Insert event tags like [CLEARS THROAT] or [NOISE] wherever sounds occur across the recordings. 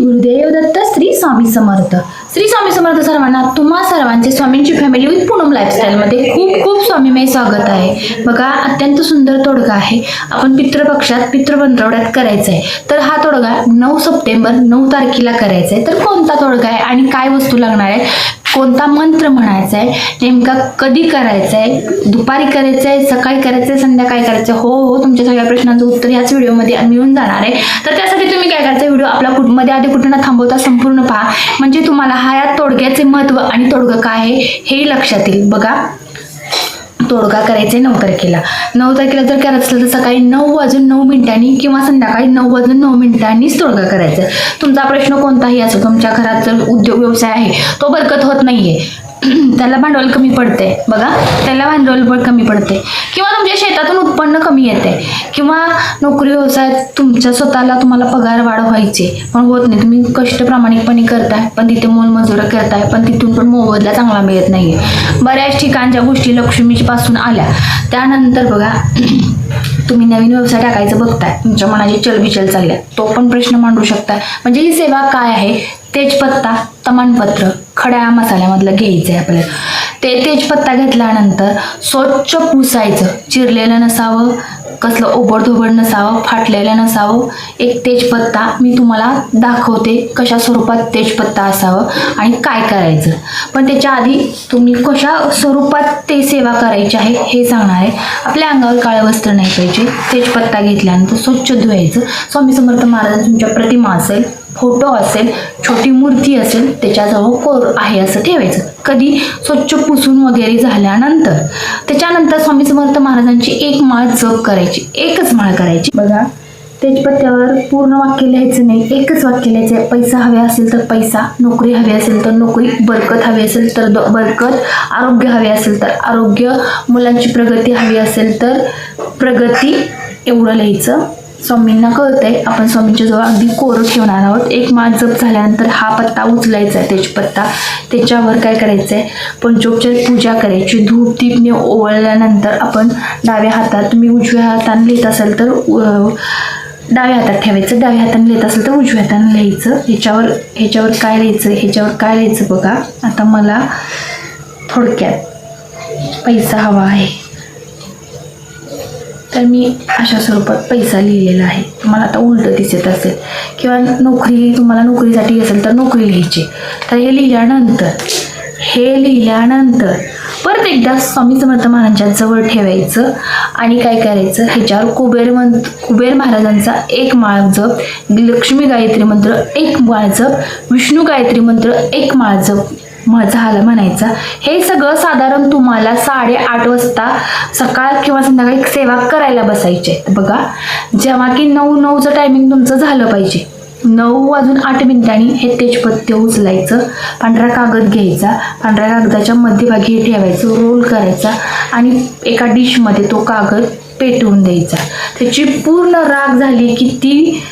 गुरुदेव दत्त श्री स्वामी समर्थ. श्री स्वामी समर्थ सर्वांना तुम्हा सर्वांचे स्वामींची फॅमिली विथ पूनम लाईफस्टाईलमध्ये खूप खूप स्वामीमय स्वागत आहे. बघा अत्यंत सुंदर तोडगा आहे. आपण पितृपक्षात पितृपंधरवड्यात करायचा आहे तर हा तोडगा नऊ सप्टेंबर नऊ तारखेला करायचा आहे तर कोणता तोडगा आहे आणि काय वस्तू लागणार आहे? कोणता मंत्र म्हणायचा आहे नेमका कधी करायचा आहे दुपारी करायचं आहे सकाळी करायचं आहे संध्याकाळी करायचं आहे? हो हो तुमच्या सगळ्या प्रश्नांचं उत्तर याच व्हिडिओमध्ये मिळून जाणार आहे. तर त्यासाठी तुम्ही व्हिडिओ आपला कुठमध्ये आधी कुठं न थांबवता संपूर्ण पहा. म्हणजे तुम्हाला हा या तोडग्याचे महत्त्व आणि तोडगं काय आहे हे लक्षात येईल. बघा. तोडगा करायचे नऊ तारखेला. नऊ तारखेला जर करायचं असेल तर सकाळी नऊ वाजून नऊ मिनिटांनी किंवा संध्याकाळी नऊ वाजून नऊ मिनिटांनीच तोडगा करायचा. तुमचा प्रश्न कोणताही असो तुमच्या घरात जर उद्योग व्यवसाय आहे तो बरकत होत नाहीये. [CLEARS THROAT] त्याला भांडवल कमी पडते. बघा त्याला भांडवल पण कमी पडते. किंवा तुमच्या शेतातून उत्पन्न कमी येते. किंवा नोकरी व्यवसायात तुमच्या स्वतःला तुम्हाला पगार वाढ व्हायचे. पण होत नाही. तुम्ही कष्ट प्रामाणिकपणे करताय पण तिथे मोलमजुरा करताय पण तिथून पण मोबदला चांगला मिळत नाहीये. बऱ्याच ठिकाणच्या गोष्टी लक्ष्मीची पासून आल्या. त्यानंतर बघा [CLEARS THROAT] तुम्ही नवीन व्यवसाय टाकायचं बघताय. तुमच्या मनाची चलबिचल चालल्या. तो पण प्रश्न मांडू शकताय. म्हणजे ही सेवा काय आहे? तेजपत्ता तमानपत्र खड्या मसाल्यामधलं घ्यायचं आहे आपल्याला. ते तेजपत्ता घेतल्यानंतर स्वच्छ पुसायचं. चिरलेलं नसावं कसलं ओबडधोबड नसावं फाटलेलं नसावं. एक तेजपत्ता मी तुम्हाला दाखवते कशा स्वरूपात तेजपत्ता असावं आणि काय करायचं. पण त्याच्या आधी तुम्ही कशा स्वरूपात ते सेवा करायची आहे हे सांगणार आहे. आपल्या अंगावर काळं वस्त्र नाही पाहिजे तेजपत्ता घेतल्यानंतर स्वच्छ धुवायचं. स्वामी समर्थ महाराज तुमच्या प्रतिमा असेल फोटो असेल छोटी मूर्ती असेल त्याच्याजवळ कोर आहे असं ठेवायचं. कधी स्वच्छ पुसून वगैरे झाल्यानंतर. त्याच्यानंतर स्वामी समर्थ महाराजांची एक माळ जप करायची एकच माळ करायची. बघा तेजपत्त्यावर पूर्ण वाक्य लिहायचं नाही एकच वाक्य लिहायचं आहे. पैसा हवे असेल तर पैसा नोकरी हवी असेल तर नोकरी बरकत हवी असेल तर द- बरकत आरोग्य हवे असेल तर आरोग्य मुलांची प्रगती हवी असेल तर प्रगती एवढं लिहायचं. स्वामींना कळतंय आपण स्वामींच्या जवळ अगदी कोरं ठेवणार आहोत. एक माळ जप झाल्यानंतर हा पत्ता उचलायचा आहे तेजपत्ता त्याच्यावर काय करायचं आहे पंचोपचार पूजा करायची. धूप दीपने ओवळल्यानंतर आपण डाव्या हातात तुम्ही उजव्या हाताने लिहित असाल तर डाव्या हातात ठेवायचं. डाव्या हाताने लिहित असेल तर उजव्या हाताने लिहायचं. ह्याच्यावर ह्याच्यावर काय लिहायचं ह्याच्यावर काय लिहायचं बघा. आता मला थोडक्यात पैसा हवा आहे. तर मी अशा स्वरूपात पैसा लिहिलेला आहे. तुम्हाला आता उलटं दिसत असेल. किंवा नोकरी तुम्हाला नोकरीसाठी असेल तर नोकरी लिहायची. तर हे लिहिल्यानंतर हे लिहिल्यानंतर परत एकदा स्वामी समर्थ महाराजांच्या जवळ ठेवायचं आणि काय करायचं? ह्याच्यावर कुबेर मंत्र कुबेर महाराजांचा एक माळ जप लक्ष्मी गायत्री मंत्र एक माळ जप विष्णू गायत्री मंत्र एक माळ जप. झालं म्हणायचं. हे सगळं साधारण तुम्हाला साडेआठ वाजता सकाळ किंवा संध्याकाळी सेवा करायला बसायचे बघा जेव्हा की नऊ नऊचं टायमिंग तुमचं झालं पाहिजे. नऊ वाजून आठ मिनिटांनी हे तेजपत्ते उचलायचं पांढरा कागद घ्यायचा पांढऱ्या कागदाच्या मध्यभागी हे ठेवायचं रोल करायचा आणि एका डिशमध्ये तो कागद पेटवून द्यायचा. त्याची पूर्ण राग झाली की ती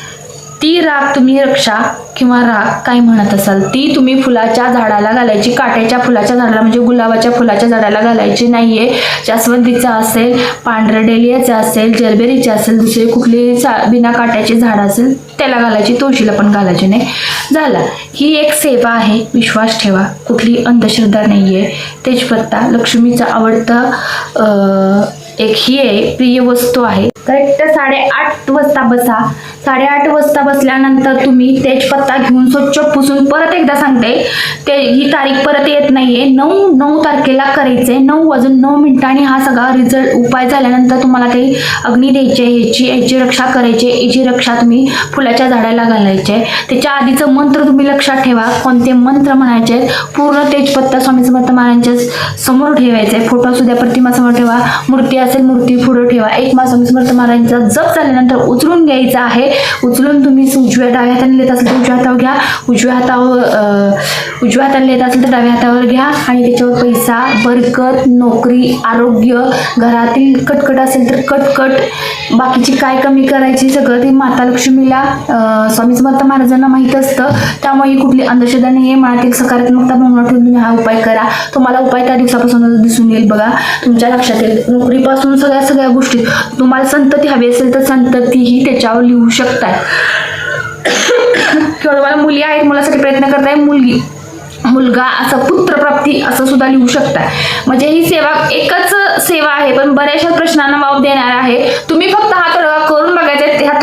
ती राख तुम्ही रक्षा किंवा राख काय म्हणत असाल ती तुम्ही फुलाच्या झाडाला घालायची काट्याच्या फुलाच्या झाडाला म्हणजे गुलाबाच्या फुलाच्या झाडाला घालायची नाहीये. जास्वंदीचा असेल पांढऱ्या डेलियाचा असेल जरबेरीचे असेल दुसरे कुठली चा बिना काट्याचे झाड असेल त्याला घालायची तुळशीला पण घालायची नाही. झाला. ही एक सेवा आहे. विश्वास ठेवा. कुठली अंधश्रद्धा नाहीये. तेजपत्ता लक्ष्मीचा आवडता एक ही आहे प्रिय वस्तू आहे. करेक्ट साडेआठ वाजता बसा. साडेआठ वाजता बसल्यानंतर तुम्ही तेजपत्ता घेऊन स्वच्छ पुसून परत एकदा सांगते ते ही तारीख परत येत नाहीये. नऊ नऊ तारखेला करायचे नऊ वाजून नऊ मिनिटांनी हा सगळा रिझल्ट उपाय झाल्यानंतर तुम्हाला काही अग्नी द्यायचे ह्याची याची रक्षा करायची याची रक्षा तुम्ही फुलाच्या झाडाला घालायचे. त्याच्या आधीचं मंत्र तुम्ही लक्षात ठेवा. कोणते मंत्र म्हणायचे? पूर्ण तेजपत्ता स्वामी समर्थ महाराजांच्या समोर ठेवायचे. फोटो सुद्धा प्रतिमा समोर ठेवा. मूर्ती असेल मूर्ती पुढे ठेवा. एक मा स्वामी समर्थ महाराजांचा जप झाल्यानंतर उचलून घ्यायचा आहे. उचलून तुम्ही उजव्या डाव्या हाताने लिहित असेल तर उजव्या हातावर घ्या. उजव्या हातावर उजव्या हाताने लिहित असेल तर डाव्या हातावर घ्या. आणि त्याच्यावर पैसा बरकत नोकरी आरोग्य घरातील कटकट असेल तर कटकट. बाकीची काय कमी करायची सगळं ते माता लक्ष्मीला स्वामी समर्थ महाराजांना माहीत असतं. त्यामुळे कुठली अंधश्रद्धा नाही आहे मनातील सकारात्मकता भावना ठेवून तुम्ही हा उपाय करा. तुम्हाला उपाय त्या दिवसापासून दिसून येईल बघा. तुमच्या लक्षात येईल. नोकरीपासून सगळ्या सगळ्या गोष्टी. तुम्हाला संतती हवी असेल तर संततीही त्याच्यावर लिहू शकतात. किंवा तुम्हाला मुली आहेत मुलासाठी प्रयत्न करताय मुलगी मुलगा असं पुत्रप्राप्ती असं सुद्धा लिहू शकता म्हणजे ही सेवा एकच सेवा आहे पण बऱ्याचशा प्रश्नांना वाव देणार आहे. तुम्ही फक्त हा तोडगा करून बघायचा ह्या आहे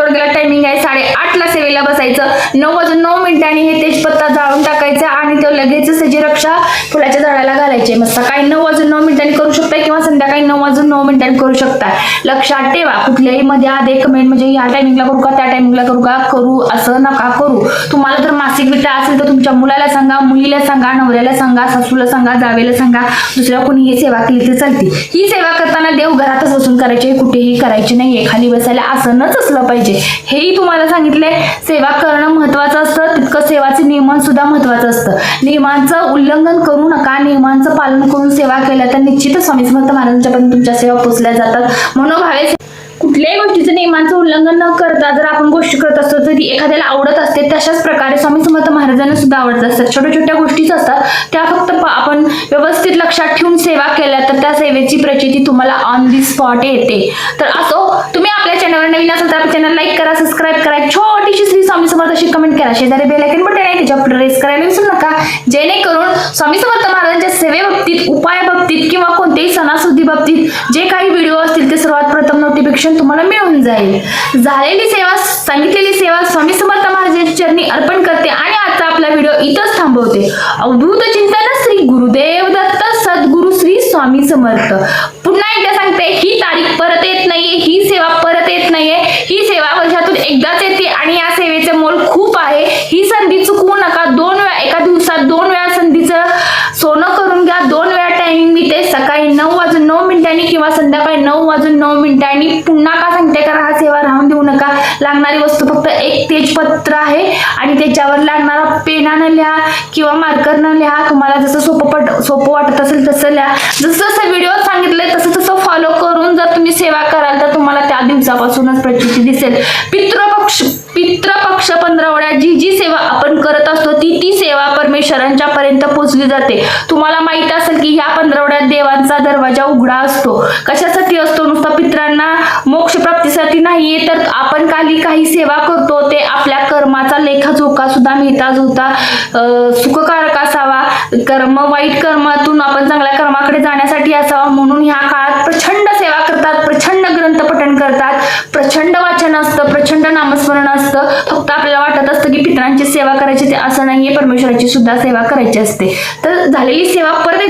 साडेआठला बसायचं. नऊ वाजून नऊ मिनिटांनी हे तेजपत्ता जाळून टाकायचा आणि तो लगेचच त्याची रक्षा फुलाच्या झाडाला घालायची. मग सकाळी नऊ वाजून नऊ मिनिटांनी करू शकता किंवा संध्याकाळी नऊ वाजून नऊ मिनिटांनी करू शकता लक्षात ठेवा कुठल्याही मध्ये आधे कमेंट म्हणजे ह्या टायमिंगला करू का त्या टायमिंगला करू का करू असं नका करू. तुम्हाला जर मासिक विटा असेल तर तुमच्या मुलाला सांगा मुलीला सांगा नवऱ्याला सांगा सासूला सांगा जावेला सांगा दुसऱ्या कोणी ही सेवा केली तर चालते. ही सेवा करताना देव घरातच बसून करायचे कुठेही करायचे नाहीये. खाली बसायला आसनच असलं पाहिजे. हेही तुम्हाला सांगितलंय. सेवा करणं महत्वाचं असतं. तितकं सेवाचे नियमन सुद्धा महत्वाचं असतं. नियमांचं उल्लंघन करू नका. नियमांचं पालन करून सेवा केल्या तर निश्चितच स्वामी समर्थ महाराजांच्यापर्यंत तुमच्या सेवा पोचल्या जातात. मनोभावे कुठल्याही गोष्टीचं नियमांचं उल्लंघन न करता जर आपण गोष्टी करत असतो तर ती एखाद्याला आवडत असते तशाच प्रकारे स्वामी समर्थ महाराजांना सुद्धा आवडत असतात. छोट्या छोट्या गोष्टीच असतात. त्या फक्त आपण व्यवस्थित लक्षात ठेवून सेवा केल्या तर त्या सेवेची प्रचिती तुम्हाला ऑन दी स्पॉट येते. तर असो तुम्ही आपल्या चॅनलवर नवीन असेल तर आपल्या चॅनल लाईक करा सबस्क्राईब करा. छोटीशी श्री स्वामी समर्थ अशी कमेंट करा. शेजारी बेल आयकन बटन आहे त्याच्यावर प्रेस करायला विसरू नका. जेणेकरून स्वामी समर्थ महाराजांच्या सेवेबाबतीत उपायाबाबतीत किंवा कोणत्याही सणासुदी बाबतीत जे काही व्हिडिओ असतील ते सर्वात प्रथम नोटिफिकेशन तुम्हाला मिळून जाईल. झालेली सेवा सांगितलेली सेवा स्वामी समर्थ महाराजांच्या चरणी अर्पण करते आणि आजचा आपला व्हिडिओ इथंच थांबवते. अवधूत चिंतन श्री गुरुदेव दत्त सद्गुरु श्री स्वामी समर्थ. पुन्हा एकदा सांगते ही तारीख परत येत नाहीये. ही सेवा वर्षातून एकदाच येते आणि या सेवेचे मोल खूप आहे. ही संधी चुकवू नका. दोन वेळा एका दिवसात दोन वेळा संधीचं सोनं करून घ्या. दोन वेळा टायमिंग मी ते सकाळी नऊ वाजून नऊ मिनिटांनी किंवा संध्याकाळी नऊ वाजून नऊ मिनिटांनी पुन्हा का सांगते कारण हा सेवा राहून देऊ नका. लागणारी वस्तू फक्त एक तेजपत्र आहे आणि त्याच्यावर लागणारा पेनानं लिहा किंवा मार्करनं लिहा. तुम्हाला जसं सोपं पट सोपं वाटत असेल तसं लिहा. जसं जसं व्हिडिओ सांगितलंय तसं तसं फॉलो करून जर तुम्ही सेवा कराल तर तुम्हाला त्या दिवसापासूनच प्रचिती दिसेल. पितृपक्ष पितृपक्ष पंधरवड्या जी जी सेवा आपण करत असतो ती ती सेवा परमेश्वरांच्या पर्यंत पोहोचली जाते. तुम्हाला माहीत असेल की ह्या पंधरवड्यात देवांचा दरवाजा उघडा असतो. कशासाठी असतो? नुसता पित्रांना मोक्ष प्राप्तीसाठी नाहीये तर आपण काही काही सेवा करतो ते आपल्या कर्माचा लेखाजोखा सुद्धा मिळता जुळता सुखकारक असावा. कर्म वाईट कर्मातून आपण चांगल्या कर्माकडे जाण्यासाठी असावा म्हणून ह्या असतं फक्त आपल्याला वाटत असतं की पितरांची सेवा करायची ते असं नाहीये परमेश्वराची सुद्धा सेवा करायची असते. तर झालेली सेवा परत